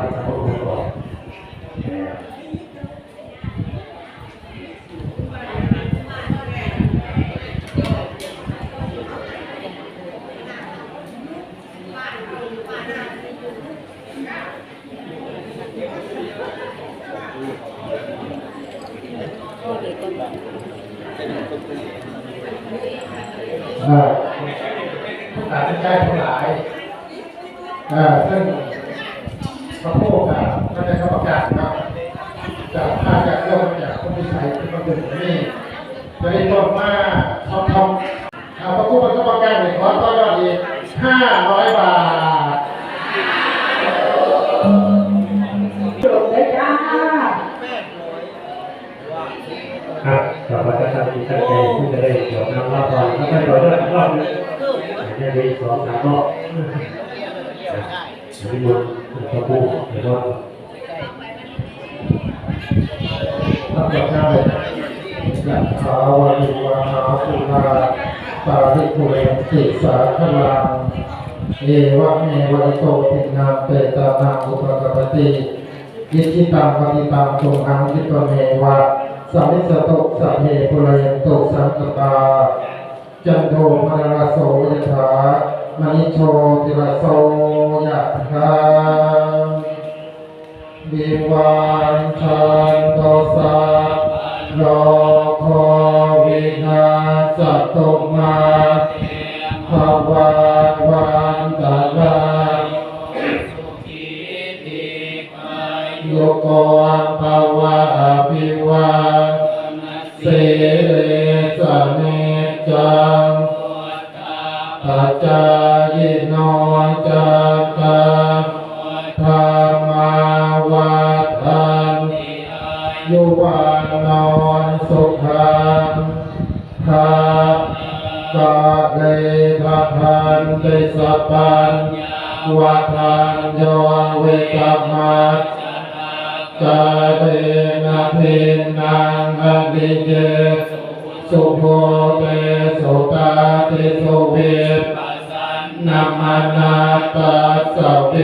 วัดพระพุทธ รูปก่อนเอ่อผู้ตัดสินใจทั้ายเอ่อซึ่งพระผู้กับพระเจ้าประกาศครับจากถ้าจะเริ่มจากคนที่ใช้ที่มาถึงนี่จะได้ร่วมมาทองทองเอาพระผู้กับประกาศเลยขอต้อนรับอีกห้าร้อยบาทจบเลยจ้าครับต่อไปก็ทำที่ตั้งใจที่จะได้จบนำรอบก่อนแล้วก็ต่อด้วยรอบนึงจะได้สองสามรอบที่มันพ ระครือว่าข้าพเจ้ายะถาวาริวาหาสุราปาริปุเรนติสาคลังเอวะเมวะอิโตทินังเปตานังอุปกปติยิชิตังปฏิตังตุมหังคิปเมวะสัมมิสตุสัพเพปุเรนตุสังกปาจันโทมรณโสยถามณิโชติระโสยถา วิวันชันโตสะโล ยุวันนอนสุขังภากะเลทะพันติสัพพันวัฏันโยเวกัมมัสกาเตนะเทนังอดิเจสุโภเตสุตาติสุเวทนามานาตัสสะเว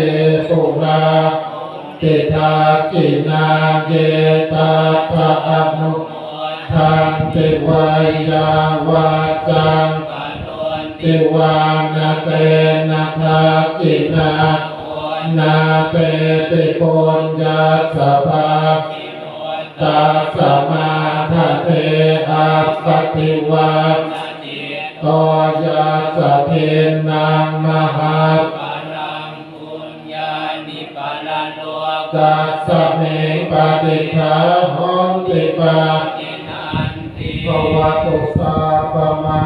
สุรา ติทากินาเยตาภะอนุทันติวายาวาจังติวานาเตนะภากินานาเตติปุญญาสภาตาสมาทเทอาปฏิวาโตยาสเทนังมหา ปฏิฆาหอนติปาภวตุสาปมังกา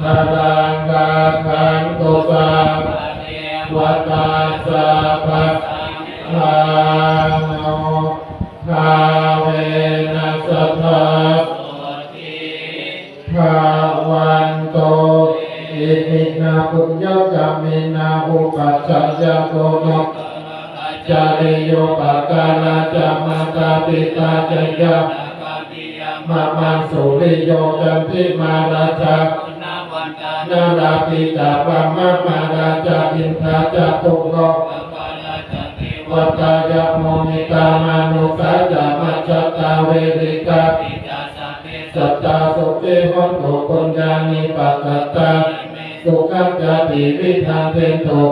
ขาดังราคังตุสาวัตตาสาปะทาโนคาเวนัสตาภาวันโตอิมินาปุญญกามินาอุปัชฌายโกโนจาริโยปะกาลาจามาตาปิตาจยา มามังสุริโยกันทิมาราชานาราปิตาปะมะมาราชาอินทราจตุโกวัตตายาโมนิตามานุสาจามัจจตาเวริกาสัตตาสุติหันตุปัญญานิปัสสตาสุขังจติวิธังเทนตุ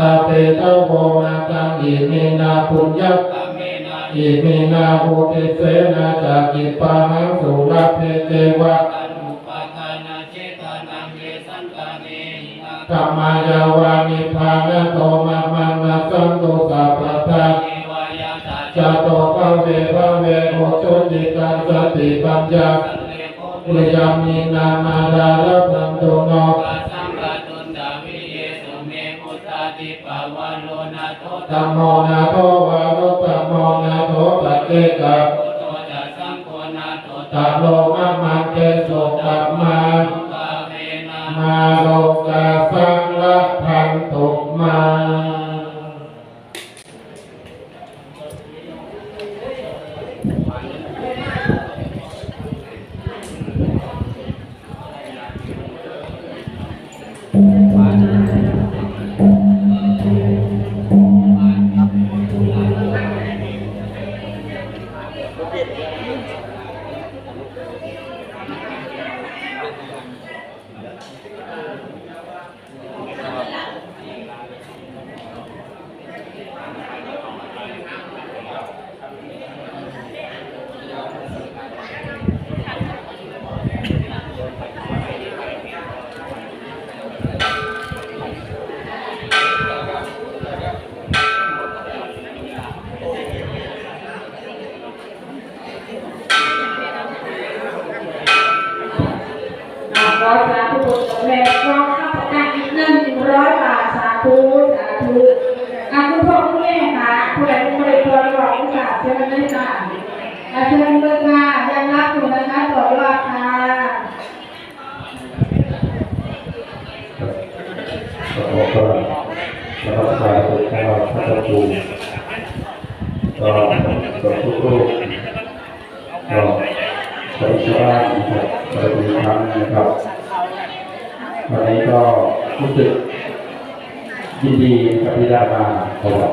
อาเปตโวนาตังอิมินาปุญญะ อิมินาโหติเสนาจากิปาหังสุรเพเทวะธรรมายาวานิพานโตมามังนาสัมตุสัพพทาจาโตภะเวภะเวโอโชติตังสติปัญญาปุริยามีนามาดาลพันตุโนสังฆตุนดาวิเยสุเมพุทธาติปาวโรนาโทธัมโมนาโทวารุต เจกะโตจัสสังโฆนาโตตาโลมามันเตสุตัมมาเมนะมาโลกาสังละพันตุมา ธุสาธุอาคุณพ่อคุณแม่ค่ะผู้ใดผู้ใดตัวหลอกค่ะเชิญเลยค่ะอาเชิญเลยค่ะยังรับอยู่นะคะต่อยอดค่ะก็บอกว่าเราต้องการให้เราพัฒนาภูมิก็กับทุกรูปก็ขอชาวบ้านนะครับขอบคุณครั้งนะครับวันนี้ก็รู้สึก ยินดีกับที่ได้มาขอวัด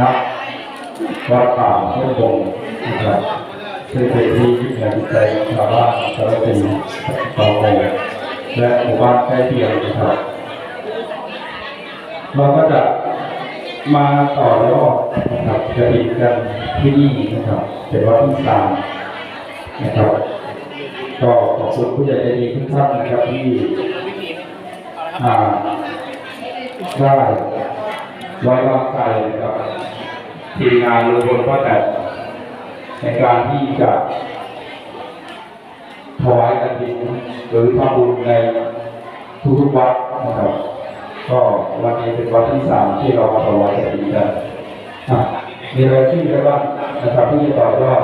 นะวัดป่าเพื่อนบงนะครับซึ่งเป็นที่ยึดเหนี่ยวจิตใจชาวบ้านชาวบ้านเป็นชาวโมและหมู่บ้านใกล้เคียงนะครับ เราก็จะมาต่อยอดนะครับจะอีกกันที่นี่นะครับเป็นวัดที่สามนะครับก็ขอบคุณผู้ใหญ่ใจดีทุกท่านนะครับที่อ่า ได้ไว้วางใจนะครับทีมงานลุงพลป้าแต่ในการที่จะถวายกฐินหรือทำบุญในทุกๆวัดนะครับก็วันนี้เป็นวันที่สามที่เรามาถวายกฐินกันอะมีรายชื่ออะไรบ้างนะครับที่จะต่อยอด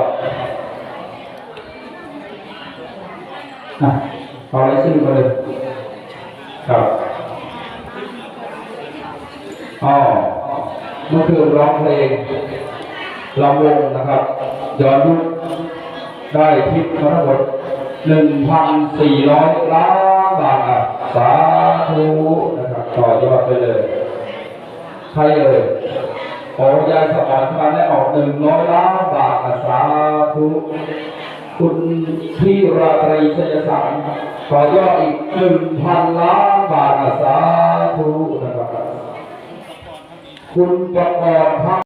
อะเอารายชื่อมาเลยครับ อ๋อเมื่อคืนร้องเพลงลำวงนะครับย้อนยุคได้ทิปมาทั้งหมดหนึ่งพันสี่ร้อยล้านบาทสาธุนะครับต่อยอดไปเลยใครเอ่ยขอยายสมรมาได้ออกหนึ่งร้อยล้านบาทสาธุคุณพี่ราตรีชัยสารขอยอดอีกหนึ่งพันล้านบาทสาธุนะครับ คุณประกอบพัก